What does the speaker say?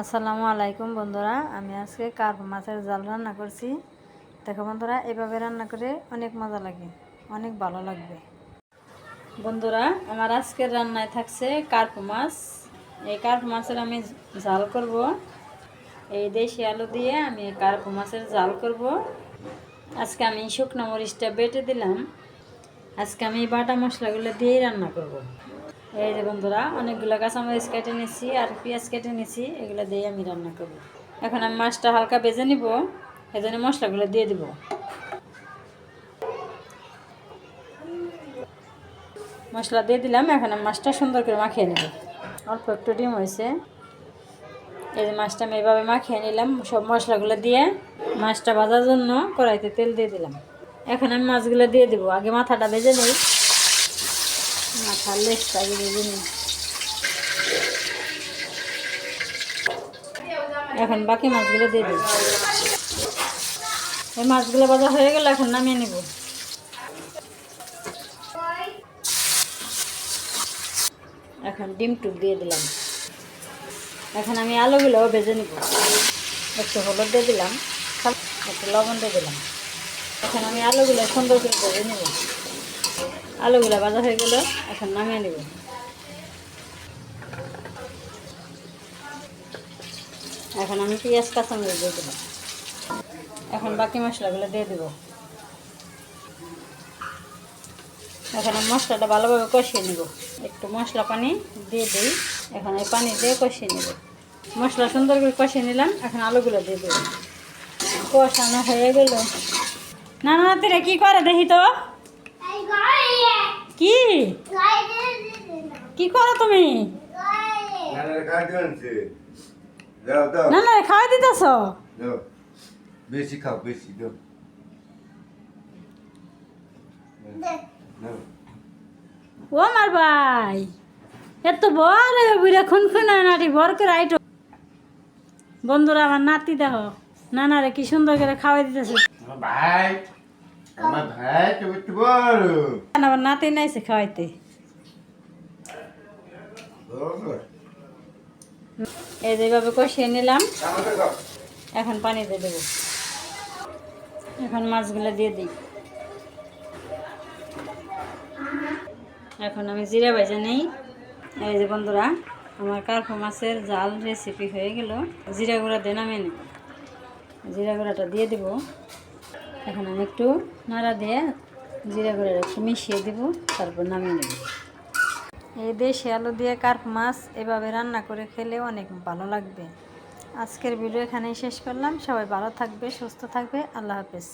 আসসালামু আলাইকুম বন্ধুরা, আমি আজকে কার্প মাছের জাল রান্না করছি। দেখো বন্ধুরা, এভাবে রান্না করে অনেক মজা লাগে, অনেক ভালো লাগবে। বন্ধুরা, আমার আজকের রান্নায় থাকছে কার্প মাছ। এই কার্প মাছের আমি জাল করব। এই দেশি আলু দিয়ে আমি কার্প মাছের জাল করব। আজকে আমি শুকনো মরিচটা বেটে দিলাম। আজকে আমি বাটা মশলাগুলো দিয়েই রান্না করব। এই যে বন্ধুরা, অনেকগুলো কাঁচামরিচ কেটে নিয়েছি আর পেঁয়াজ কেটে নিয়েছি এগুলো দিয়ে আমি রান্না করব। এখন আমি মাছটা হালকা বেজে নিব এই জন্য মশলাগুলো দিয়ে দিব। মশলা দিয়ে দিলাম, এখন আমি মাছটা সুন্দর করে মাখিয়ে নেব। অল্প একটু ডিম হয়েছে। এই যে মাছটা আমি এভাবে মাখিয়ে নিলাম, সব মশলাগুলো দিয়ে মাছটা ভাজার জন্য কড়াইতে তেল দিয়ে দিলাম। এখন আমি মাছগুলো দিয়ে দেবো, আগে মাথাটা ভেজে নিই। মাথার লেজটা এখন বাকি মাছগুলো দিয়ে দিই। এই মাছগুলো ভাজা হয়ে গেলে এখন নামিয়ে নেব। এখন ডিম টুক দিয়ে দিলাম। এখন আমি আলুগুলো ভেজে নিব। একটু হলুদ দিয়ে দিলাম, একটু লবণ দিয়ে দিলাম। এখন আমি আলুগুলো সুন্দর করে ভেজে নেব। আলুগুলো ভাজা হয়ে গেল, এখন নামিয়ে নেব। এখন আমি পেঁয়াজ, কাঁচামরিচ দিয়ে দেবো। এখন বাকি মশলাগুলো দিয়ে দেবো। এখন মশলাটা ভালোভাবে কষিয়ে নেব। একটু মশলা পানি দিয়ে দিই। এখন এই পানি দিয়ে কষিয়ে নেব। মশলা সুন্দর করে কষিয়ে নিলাম। এখন আলুগুলো দিয়ে দেবো। কষানো হয়ে গেল। না না তিরে কি করে দেখি তো? কি? কি করো তুমি? না না খাওয়াই দিতেছ? বেশি খাও বেশি দাও ও মার ভাই এত বড় বুড়া খুন খুন নাটি বর করে আইটো। বন্ধুরা আমার নাতি দেখো নানারে কি সুন্দর করে খাওয়াই দিতেছে। ভাই আমার ভাই তুমি একটু বড় আমার নাতি নাইছে খাওয়াইতে। এই যেভাবে কষিয়ে নিলাম। এখন পানি দিয়ে দেবো। এখন মাছগুলো দিয়ে দিই। এখন আমি জিরা ভাজা নেই। এই যে বন্ধুরা আমার কার্পো মাছের জাল রেসিপি হয়ে গেল। জিরা গুঁড়া দিয়ে নামিয়ে নেব। জিরা গুঁড়াটা দিয়ে দেব। এখন আমি একটু নাড়া দিয়ে জিরা করে একটু মিশিয়ে দেবো, তারপর নামিয়ে নেব। এই দেশে আলু দিয়ে কার্প মাছ এভাবে রান্না করে খেলে অনেক ভালো লাগবে। আজকের ভিডিও এখানেই শেষ করলাম। সবাই ভালো থাকবে, সুস্থ থাকবে। আল্লাহ হাফেজ।